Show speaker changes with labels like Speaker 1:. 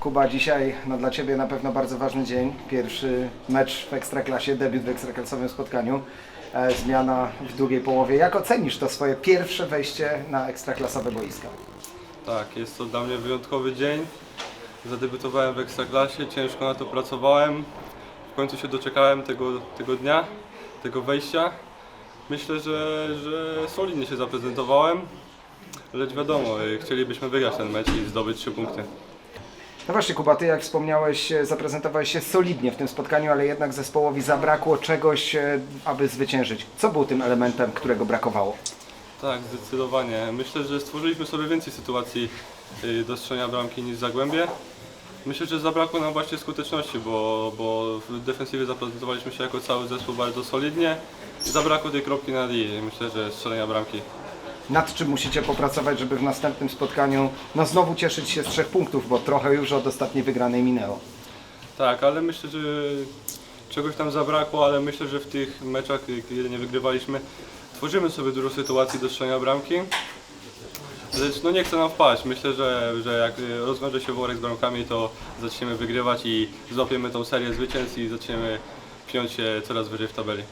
Speaker 1: Kuba, dzisiaj no, dla Ciebie na pewno bardzo ważny dzień. Pierwszy mecz w Ekstraklasie, debiut w ekstraklasowym spotkaniu. E, zmiana w drugiej połowie. Jak ocenisz to swoje pierwsze wejście na ekstraklasowe boiska?
Speaker 2: Tak, jest to dla mnie wyjątkowy dzień. Zadebiutowałem w Ekstraklasie, ciężko na to pracowałem. W końcu się doczekałem tego, tego dnia, tego wejścia. Myślę, że, że solidnie się zaprezentowałem, lecz wiadomo, y, chcielibyśmy wygrać ten mecz i zdobyć trzy punkty.
Speaker 1: No właśnie Kuba, Ty jak wspomniałeś, e, zaprezentowałeś się solidnie w tym spotkaniu, ale jednak zespołowi zabrakło czegoś, e, aby zwyciężyć. Co był tym elementem, którego brakowało?
Speaker 2: Tak, zdecydowanie. Myślę, że stworzyliśmy sobie więcej sytuacji y, do strzelania bramki niż Zagłębie. Myślę, że zabrakło nam właśnie skuteczności, bo, bo w defensywie zaprezentowaliśmy się jako cały zespół bardzo solidnie. Zabrakło tej kropki na i. Myślę, że strzelania bramki.
Speaker 1: Nad czym musicie popracować, żeby w następnym spotkaniu no znowu cieszyć się z trzech punktów, bo trochę już od ostatniej wygranej minęło.
Speaker 2: Tak, ale myślę, że czegoś tam zabrakło, ale myślę, że w tych meczach, kiedy nie wygrywaliśmy, tworzymy sobie dużo sytuacji do strzelania bramki. Lecz no nie chce nam wpaść. Myślę, że, że jak rozwiąże się worek z bramkami, to zaczniemy wygrywać i złapiemy tą serię zwycięstw i zaczniemy piąć się coraz wyżej w tabeli.